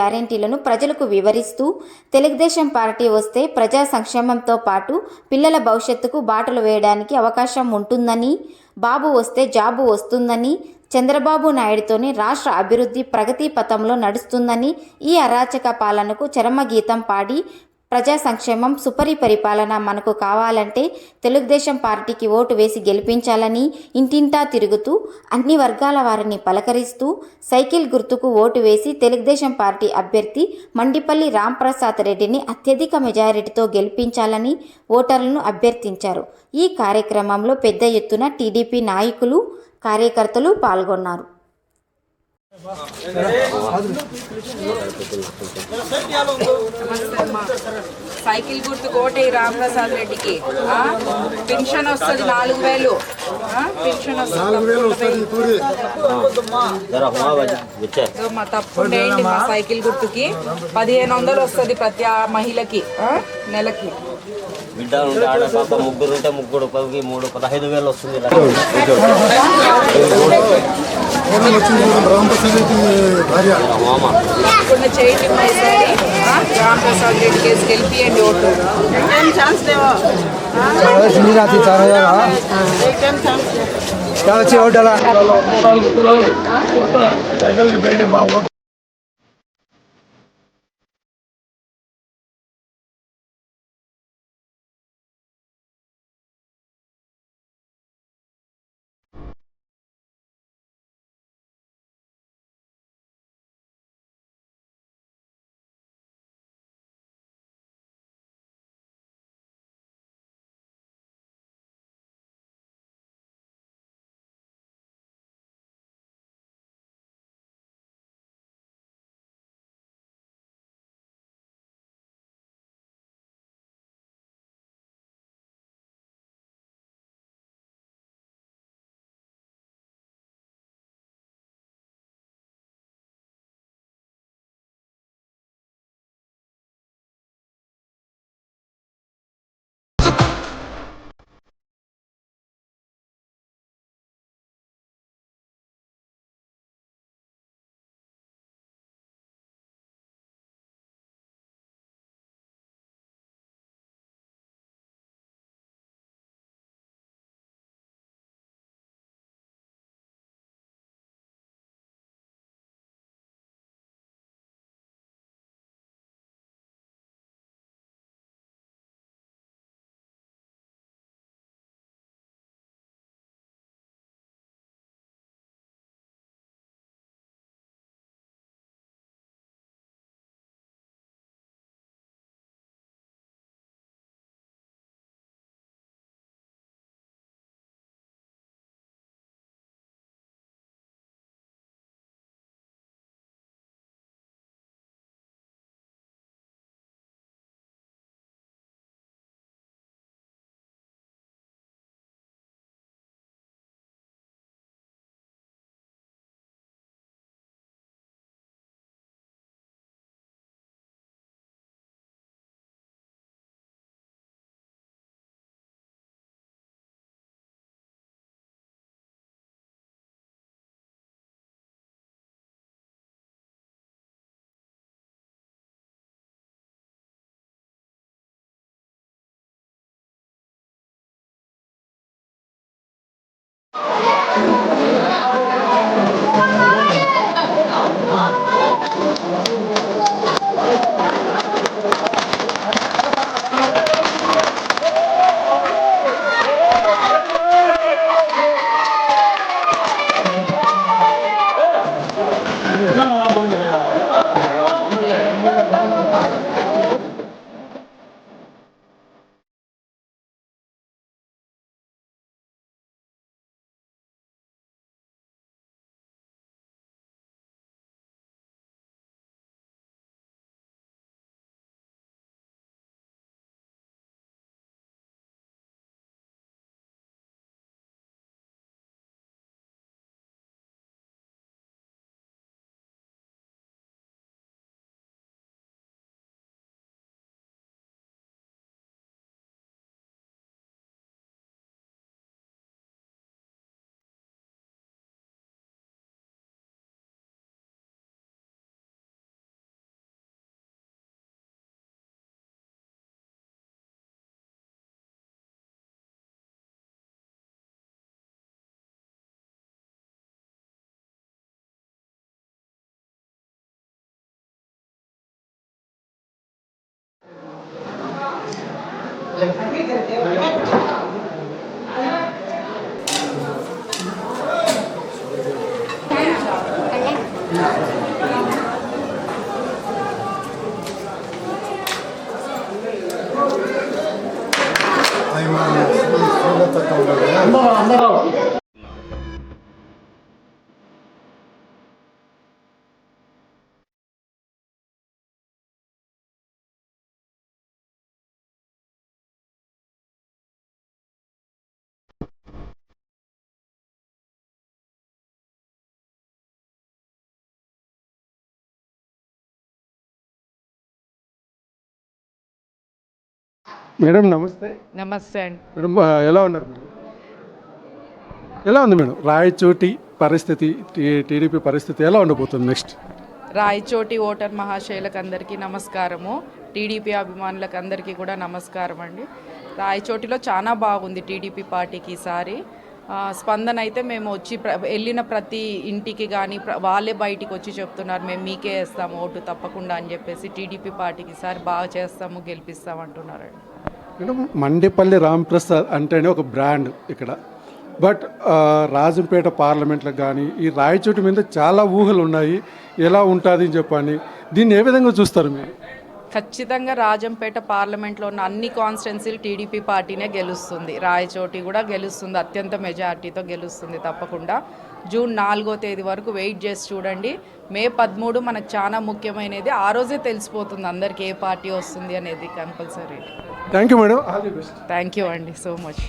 గ్యారెంటీలను ప్రజలకు వివరిస్తూ తెలుగుదేశం పార్టీ వస్తే ప్రజా సంక్షేమంతో పాటు పిల్లల భవిష్యత్తుకు బాటలు వేయడానికి అవకాశం ఉంటుందని బాబు వస్తే జాబు వస్తుందని చంద్రబాబు నాయుడుతోనే రాష్ట్ర అభివృద్ధి ప్రగతి పథంలో నడుస్తుందని ఈ అరాచక పాలనకు చరమగీతం పాడి ప్రజా సంక్షేమం సుపరి పరిపాలన మనకు కావాలంటే తెలుగుదేశం పార్టీకి ఓటు వేసి గెలిపించాలని ఇంటింటా తిరుగుతూ అన్ని వర్గాల వారిని పలకరిస్తూ సైకిల్ గుర్తుకు ఓటు వేసి తెలుగుదేశం పార్టీ అభ్యర్థి మండిపల్లి రాంప్రసాద్ రెడ్డిని అత్యధిక మెజారిటీతో గెలిపించాలని ఓటర్లను అభ్యర్థించారు. ఈ కార్యక్రమంలో పెద్ద ఎత్తున టీడీపీ నాయకులు కార్యకర్తలు పాల్గొన్నారు. సైకిల్ గుర్తు కోటి రామప్రసాద్ రెడ్డికి. ఆ? పెన్షన్ వస్తుంది నాలుగు వేలు. ఆ? పెన్షన్ వస్తుంది మా తప్పకుండా మా సైకిల్ గుర్తుకి. పదిహేను వందలు వస్తుంది ప్రతి ఆ మహిళకి? నెలకి. బిడ్డ ఉంటే ఆడ పాప ముగ్గురు ఉంటే ముగ్గురు పది మూడు పదహైదు వేలు వస్తుంది. చేయండి ఈసారి ఆ? రామప్రసాద్ రెడ్డి కేసు గెలిపియండి ఓటు 제가 상기 때문에 మేడం నమస్తే. నమస్తే అండి. మేడం ఎలా ఉన్నారు మేడం ఎలా ఉంది మేడం? రాయచోటి పరిస్థితి టీడీపీ పరిస్థితి ఎలా ఉండబోతుంది నెక్స్ట్? రాయచోటి ఓటర్ మహాశయులకు అందరికీ నమస్కారము. టీడీపీ అభిమానులకు అందరికీ కూడా నమస్కారం అండి. రాయచోటిలో చాలా బాగుంది టీడీపీ పార్టీకి ఈసారి. స్పందన అయితే మేము వచ్చి వెళ్ళిన ప్రతి ఇంటికి కానీ వాళ్ళే బయటికి వచ్చి చెప్తున్నారు మేము మీకే వేస్తాము ఓటు తప్పకుండా అని చెప్పేసి టీడీపీ పార్టీకి ఈసారి బాగా చేస్తాము గెలిపిస్తాము అంటున్నారండి మండేపల్లి రాంప్రసాద్ అంటేనే ఒక బ్రాండ్ ఇక్కడ. బట్ రాజంపేట పార్లమెంట్లో కానీ ఈ రాయచోటి మీద చాలా ఊహలు ఉన్నాయి. ఎలా ఉంటుంది అని చెప్పని. దీన్ని ఏ విధంగా చూస్తారు మీరు? ఖచ్చితంగా రాజంపేట పార్లమెంట్లో ఉన్న అన్ని కాన్స్టిట్యున్సీలు టీడీపీ పార్టీనే గెలుస్తుంది. రాయచోటి కూడా గెలుస్తుంది. అత్యంత మెజార్టీతో గెలుస్తుంది తప్పకుండా. జూన్ నాలుగో తేదీ వరకు వెయిట్ చేసి చూడండి. మే పదమూడు మనకు చాలా ముఖ్యమైనది. ఆ రోజే తెలిసిపోతుంది అందరికీ ఏ పార్టీ వస్తుంది అనేది compulsory. Thank you madam thank you అండి సో మచ్